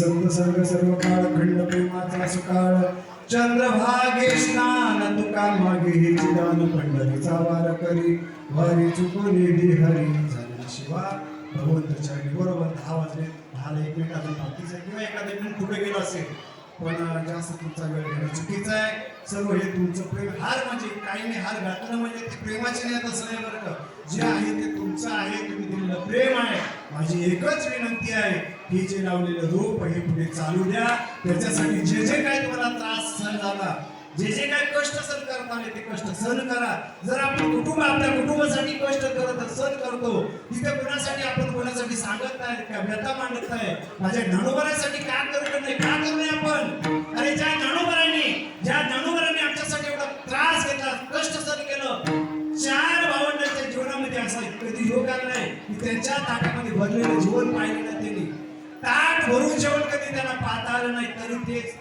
संत सर्व सर्व काळ खंड प्रेमाचा सुकाळ चंद्रभागे स्नान तुका मागे हे चिदान पंढरीचा वार करी वारी चुकवलेली हरी झाली शिवा भगवंताच्या बरोबर दहा वाजले दहाला एक मिनिट अजून बाकीचं आहे किंवा एखादं मिनिट कुठे गेलो असेल पण जास्त तुमचा वेळ घेणं चुकीचं आहे? सर्व हे तुमचं प्रेम हार म्हणजे काही नाही हार घातलं म्हणजे ते प्रेमाचे नाही तसं नाही बरं का. जे आहे ते तुमचं आहे तुम्ही दिलेलं प्रेम आहे. माझी एकच विनंती आहे की जे लावलेलं रूप हे पुढे चालू द्या. त्याच्यासाठी जे जे काय तुम्हाला त्रास झाला जे जे काही कष्ट सहन करता आले ते कष्ट सहन करा. जर आपण कुटुंब आपल्या कुटुंबासाठी कष्ट करत सहन करतो. तिथे कोणासाठी आपण कोणासाठी सांगत नाही का व्यथा मांडत नाही. माझ्या ज्ञानोबरासाठी का करू नाही? का करू नये आपण? अरे ज्या ज्ञानोबराने ज्या ज्ञानोबराने आमच्यासाठी एवढा त्रास घेतला कष्ट सहन केलं चार भावंडांच्या जीवनामध्ये असा कधी योग आला नाही. की त्यांच्या ताटामध्ये भरलेलं जीवन पाहिलं त्यांनी. ताट भरून जेवण कधी त्यांना पाहता आलं नाही तरी तेच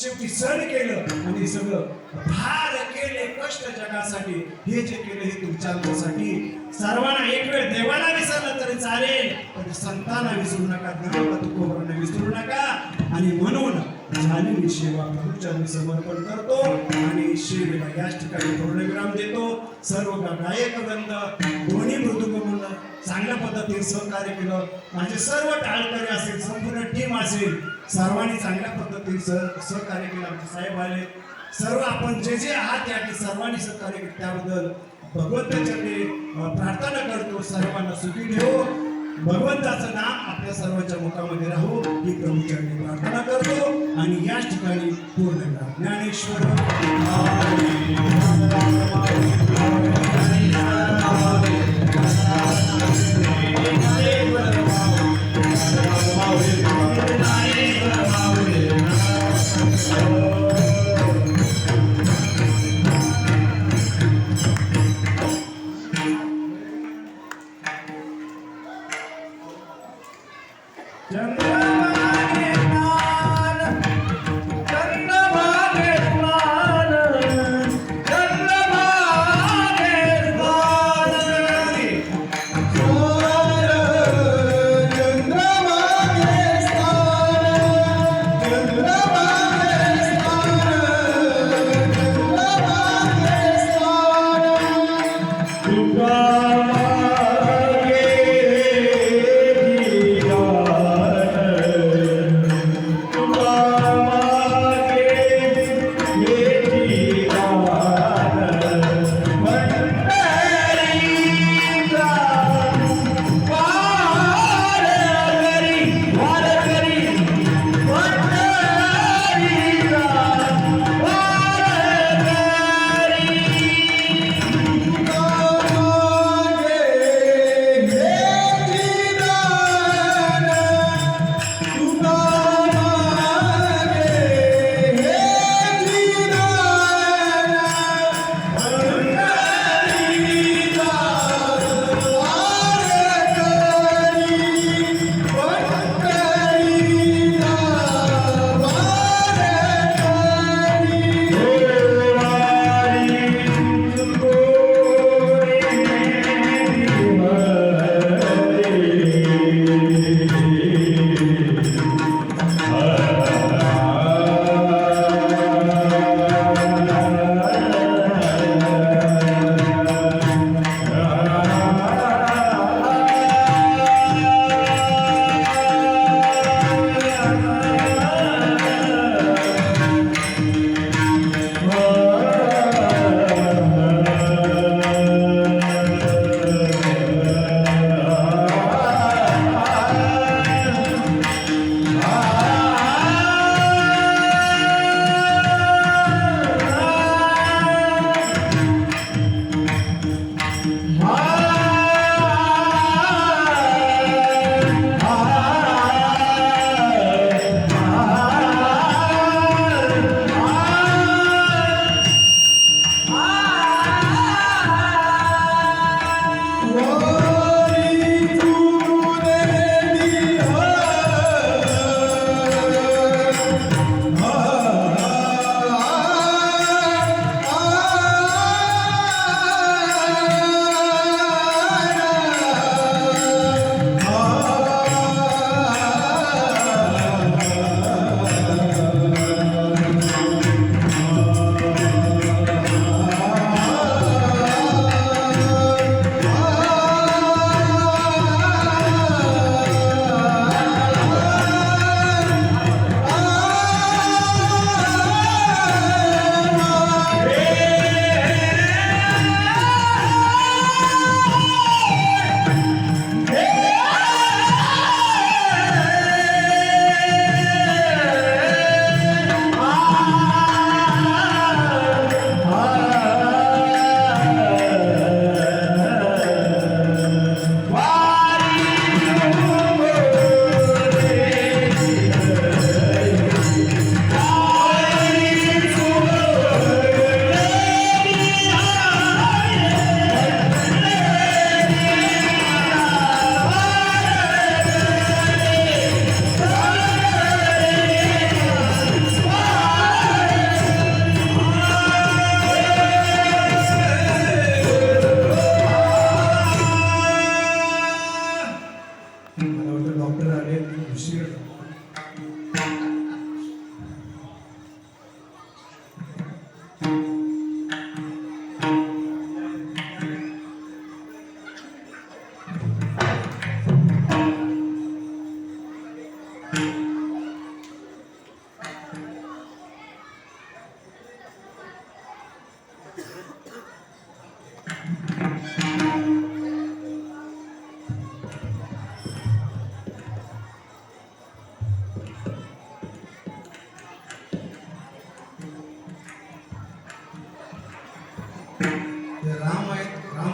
शेवटी सण केलं आणि सगळं फार केले कष्ट जगासाठी. हे जे केलं हे तुमच्यासाठी सर्वांना एक वेळ देवाला विसरलं तरी चालेल पण संतांना विसरू नका ज्ञानाला तुकोबरांना विसरू नका. आणि म्हणून झालेली सेवा प्रभूच्या मी समर्पण करतो आणि सेवेला याच ठिकाणी पूर्णविराम देतो. सर्व गायक वृंद दोन्ही मृदुंग चांगल्या पद्धतीने सहकार्य केलं. माझे सर्व टाळकरी असेल संपूर्ण टीम असेल सर्वांनी चांगल्या पद्धतीने सह सहकार्य केलं. आमचे साहेब आले. सर्व आपण जे जे आहात या सर्वांनी सहकार्य केलं. त्याबद्दल भगवंताच्याकडे प्रार्थना करतो. सर्वांना सुखी ठेवू. भगवंताचं नाम आपल्या सर्वांच्या मुखामध्ये राहू. ही प्रभूचरणी प्रार्थना करतो. आणि याच ठिकाणी पूर्ण करा. ज्ञानेश्वर.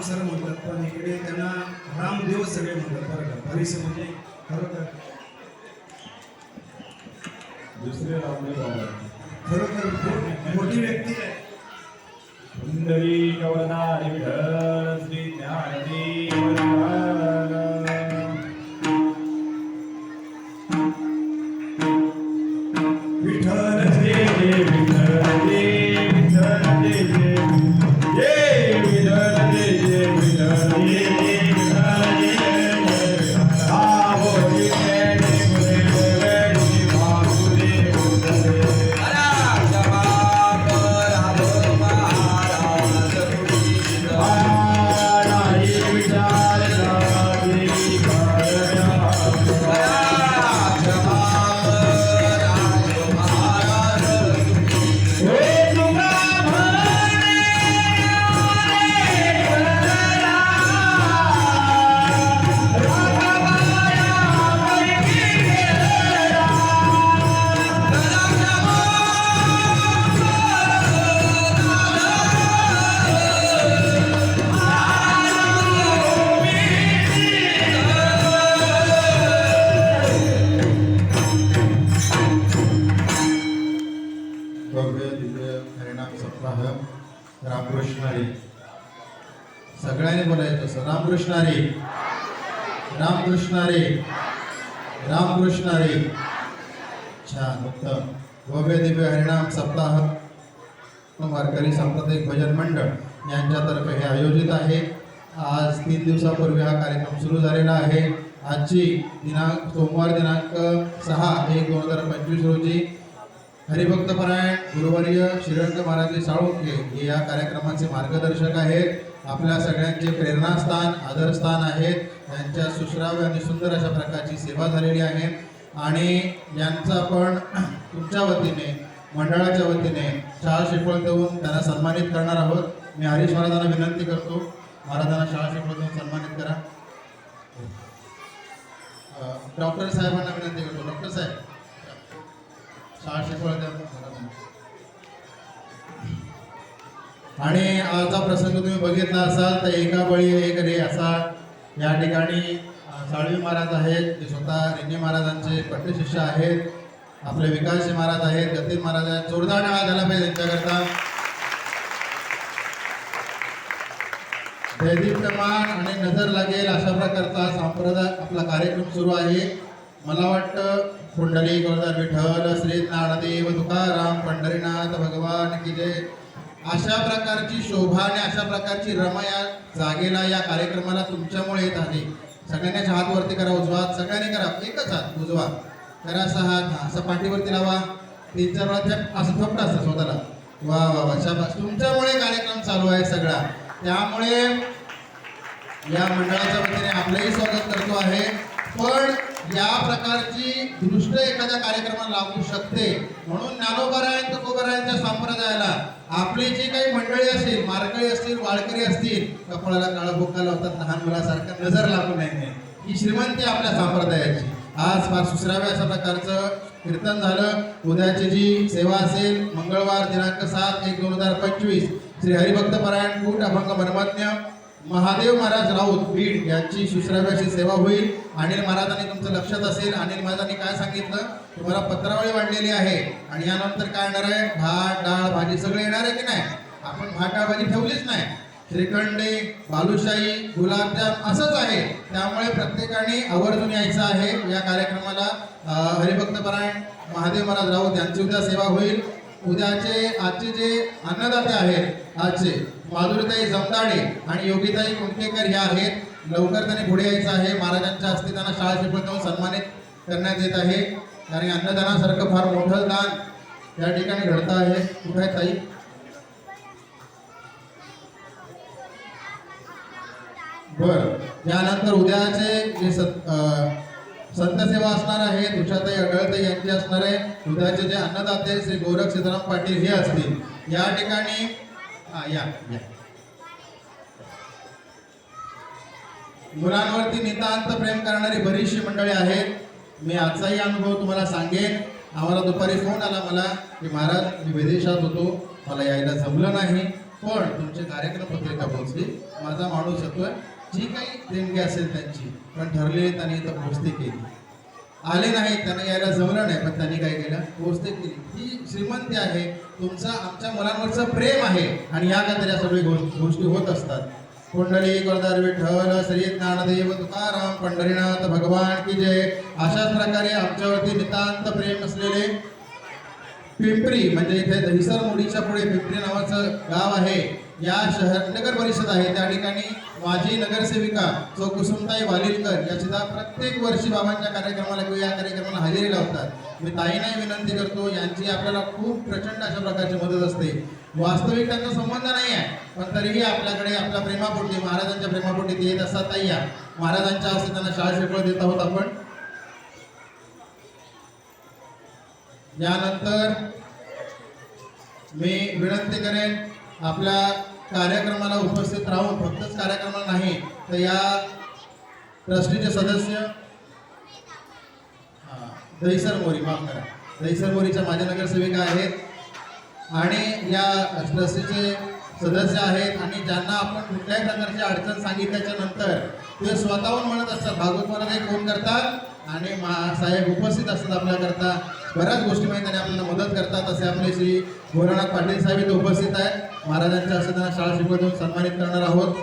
सर म्हणतात पण इकडे त्यांना रामदेव सगळे म्हणतात बरं का? परिसर म्हणजे खरं तर छान उत्तम भव्य दिव्य हरिणाम सप्ताह वारकरी सांप्रदायिक भजन मंडळ यांच्यातर्फे हे आयोजित आहे. आज तीन दिवसापूर्वी हा कार्यक्रम सुरू झालेला आहे. आजची दिनांक सोमवार दिनांक सहा एक दोन हजार पंचवीस रोजी हरिभक्तपरायण गुरुवर्य श्रीरंग महाराज साळुंके हे या कार्यक्रमाचे मार्गदर्शक आहेत. आपल्या सगळ्यांचे प्रेरणास्थान आदरस्थान आहेत. त्यांच्या सुश्राव्य आणि सुंदर अशा प्रकारची सेवा झालेली आहे. आणि यांचा आपण तुमच्या वतीने मंडळाच्या वतीने शाळा शिकवण देऊन त्यांना सन्मानित करणार आहोत. मी हरीश महाराजांना विनंती करतो. महाराजांना शाळा शिकवण देऊन सन्मानित करा. डॉक्टर साहेबांना विनंती करतो. डॉक्टर साहेब. शाळा शिकवण द्या आणि आजचा प्रसंग तुम्ही बघितला असाल तर एका बळी एक रे असा या ठिकाणी साळवी महाराज आहेत ते स्वतः रेंगे महाराजांचे पट्टशिष्य आहेत आपले विकासजी महाराज आहेत गतीन महाराज आहेत जोरदार टाळा झाला पाहिजे त्यांच्याकरता. दैदिप्यमान आणि नजर लागेल अशा प्रकारचा संप्रदाय आपला कार्यक्रम सुरू आहे. मला वाटतं कुंडली गोरदार विठ्ठल श्री नारदेव तुकाराम पंढरीनाथ भगवान की जय. अशा प्रकारची शोभा आणि अशा प्रकारची रमया जागेला या कार्यक्रमाला तुमच्यामुळे येत आहे. सगळ्यांनी हात वरती करा उजवा हात. सगळ्यांनी करा. एकच हात उजवा. करा असा हात. हा, असा पाठीवरती लावा. तीन चार वेळा असं थोपटा असतं स्वतःला. वा वा वा. शाबास. तुमच्यामुळे कार्यक्रम चालू आहे सगळा. त्यामुळे या मंडळाच्या वतीने आपलंही स्वागत करतो आहे. पण या प्रकारची दृष्ट एखाद्या कार्यक्रमाला लागू शकते. म्हणून ज्ञानोबरायण तुकोबरायांच्या संप्रदायाला आपली जी काही मंडळी असतील मारकळी असतील वाळकरी असतील कपाळाला काळा भुक्का होतात लहान मुलासारखं नजर लागू नये. ही श्रीमंती आपल्या संप्रदायाची. आज फार सुसराव्या अशा प्रकारचं कीर्तन झालं. उद्याची जी सेवा असेल मंगळवार दिनांक सात एक दोन हजार पंचवीस श्री हरिभक्त परायण कूट अभंग मनमज्ञ महादेव महाराज राऊत बीड यांची शुश्राव्याची सेवा होईल. अनिल महाराजांनी तुमचं लक्षात असेल. अनिल महाराजांनी काय सांगितलं? तुम्हाला पत्रावळी वाढलेली आहे. आणि यानंतर काय येणार आहे? भात डाळ भाजी सगळं येणार आहे की नाही? आपण भात डाळ भाजी ठेवलीच नाही. श्रीखंडे बालुशाही गुलाबजाम असंच आहे. त्यामुळे प्रत्येकाने आवर्जून यायचं आहे. या कार्यक्रमाला हरिभक्तपरायण महादेव महाराज राऊत यांची उद्या सेवा होईल. उद्याचे आजचे जे अन्नदाते आहेत आजचे माधुरीताई जमदाडे आणि योगिताई कुंडकेकर ह्या आहेत. लवकर त्यांनी पुढे यायचं आहे. महाराजांच्या हस्ते त्यांना शाळा शिकवत देऊन सन्मानित करण्यात येत आहे. कारण अन्नदानासारखं फार मोठं दान या ठिकाणी घडतं आहे. कुठे आहे ताई? बर. यानंतर उद्याचे जे सत संतसेवा असणार आहे तुषाताई अडळताई यांची असणार आहे. दुधाचे जे अन्नदाते श्री गोरख सीताराम पाटील हे असतील. या ठिकाणी या या. मुलांवरती नितांत प्रेम करणारी बरीचशी मंडळी आहेत. मी आजचाही अनुभव तुम्हाला सांगेन. आम्हाला दुपारी फोन आला मला की महाराज मी विदेशात होतो. मला यायला जमलं नाही. पण तुमची कार्यक्रम पत्रिका पोहोचली. माझा माणूस येतोय. जी काही देणगी असेल त्यांची पण ठरलेली त्यांनी इथं पोहोचते केली. आले नाही त्यांना यायला जमलं नाही पण त्यांनी काय केलं? पोहोचते केली. ही श्रीमंती आहे तुमचं आमच्या मुलांवरचं प्रेम आहे आणि या काहीतरी या सगळी गोष्टी होत असतात. कुंडली गोरदार विठ्ठल श्री ज्ञानदेव तुकाराम पंढरीनाथ भगवान की जय अशाच प्रकारे आमच्यावरती नितांत प्रेम असलेले पिंपरी म्हणजे इथे दहिसर मुडीच्या पुढे पिंपरी नावाचं गाव आहे. या शहर नगर परिषद आहे त्या ठिकाणी माजी नगरसेविका जो कुसुमताई वालिलकर या सुद्धा प्रत्येक वर्षी बाबांच्या कार्यक्रमाला किंवा या कार्यक्रमाला हजेरी लावतात. मी ताईंनाही विनंती करतो यांची आपल्याला खूप प्रचंड अशा प्रकारची मदत असते. वास्तविक त्यांचा संबंध नाही आहे पण तरीही आपल्याकडे आपल्या प्रेमापोटी महाराजांच्या प्रेमापोटी ते येत असतात ताई. या महाराजांच्या हस्ते त्यांना शाळा शिकवळ देत आहोत आपण. यानंतर मी विनंती करेन आपल्या कार्यक्रमाला उपस्थित राहून फक्तच कार्यक्रमाला नाही तर या ट्रस्टीचे सदस्य हा, दहिसर मोरी माफ करा. दहिसर मोरीच्या माझ्या नगरसेविका आहेत. आणि या ट्रस्टीचे सदस्य आहेत आणि ज्यांना आपण कुठल्याही प्रकारची अडचण सांगितल्याच्या नंतर ते स्वतःहून म्हणत असतात भागवत मला एक फोन करतात? आणि मा साहेब उपस्थित असतात आपल्याकरता. बऱ्याच गोष्टी माहीत आणि आपल्याला मदत करतात असे आपले श्री भोलानाथ पाटील साहेब इथे उपस्थित आहेत. महाराजांच्या असं त्यांना शाळा शिकवत देऊन सन्मानित करणार आहोत.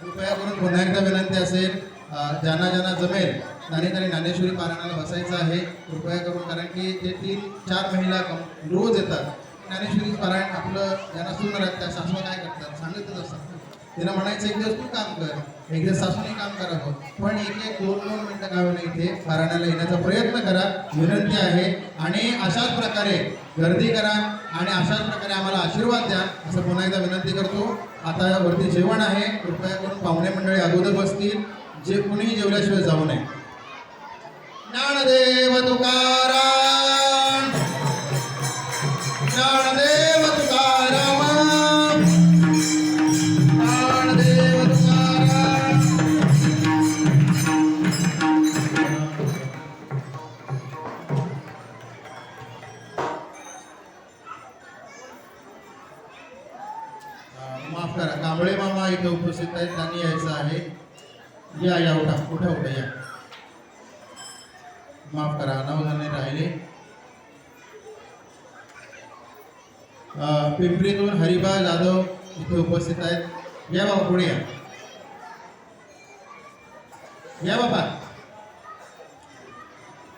कृपया करून पुन्हा एकदा विनंती असेल ज्यांना ज्यांना जमेल त्याने त्यांनी ज्ञानेश्वरी पारायणाला बसायचं आहे. कृपया करून कारण की ते तीन चार महिला कम- रोज येतात ज्ञानेश्वरी पारायण आपलं ज्यांना सुंदर आहेत त्या सासवा काय करतात? सांगतच असतात तिला म्हणायचं एक दिवस तू काम कर. एक दिवस सासूने काम करावं पण एक एक दोन दोन मिनिटं गावाला इथे पारायणाला येण्याचा प्रयत्न करा. विनंती आहे. आणि अशाच प्रकारे गर्दी करा आणि अशाच प्रकारे आम्हाला आशीर्वाद द्या. असं पुन्हा एकदा विनंती करतो. आता वरती जेवण आहे. कृपया करून पाहुणे मंडळी अगोदर बसतील. जे कुणीही जेवल्याशिवाय जाऊ नये. ज्ञानदेव तुकारा या या उठा उठा उठा या. माफ करा नवजाने राहिले. पिंपरीतून हरिबा जाधव इथे उपस्थित आहेत. या बाबा पुढे या. या बाबा.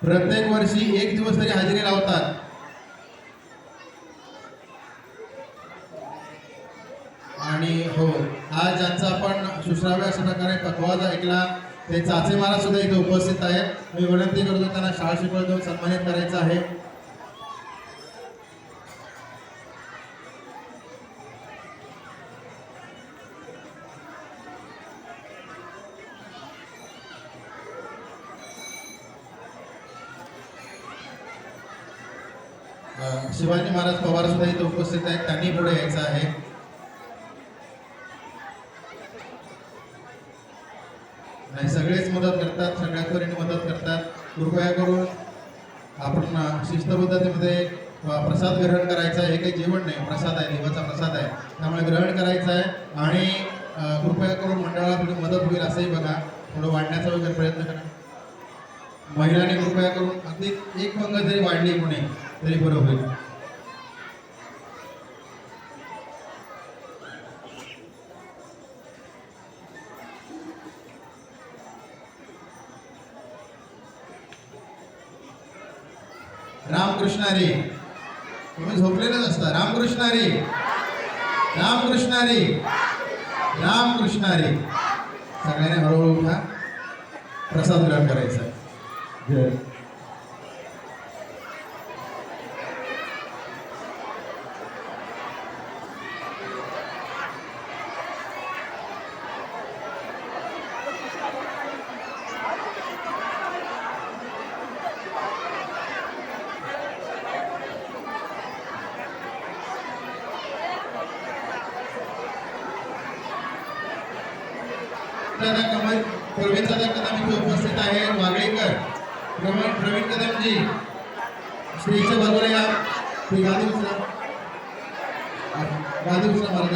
प्रत्येक वर्षी एक दिवस तरी हजेरी लावतात. आणि हो आज ज्यांचा आपण शुश्राव्य अशा प्रकारे पकवाज ऐकला. ते चाचे महाराज सुद्धा इथे उपस्थित आहेत. मी विनंती करतो त्यांना शाळा शिकवण देऊन सन्मानित करायचं आहे. शिवाजी महाराज पवार सुद्धा इथे उपस्थित आहेत. त्यांनी पुढे यायचं आहे. नाही सगळेच मदत करतात सगळ्या तऱ्हेने मदत करतात. कृपया करून आपण शिस्त शिस्तबद्धतेमध्ये प्रसाद ग्रहण करायचा आहे. हे काही जेवण नाही. प्रसाद आहे देवाचा प्रसाद आहे. त्यामुळे ग्रहण करायचं आहे आणि कृपया करून मंडळाला थोडी मदत होईल असंही बघा. थोडं वाढण्याचा वगैरे प्रयत्न करा. महिलांनी कृपया करून अगदी एक पंग जरी वाढली कोणी तरी बरं होईल. रामकृष्णारी तुम्ही झोपलेलेच असता. रामकृष्णारी रामकृष्णारी रामकृष्णारी सगळ्यांनी हळूहळू उठा. प्रसाद ग्रहण करायचा. जय. दादा कमल प्रवीण दादा कदम इथे उपस्थित आहे. वागळेकर प्रवीण प्रवीण कदमजी स्टेजच्या बाजूला या. ती गादी उचला राधेकृष्ण महाराजांची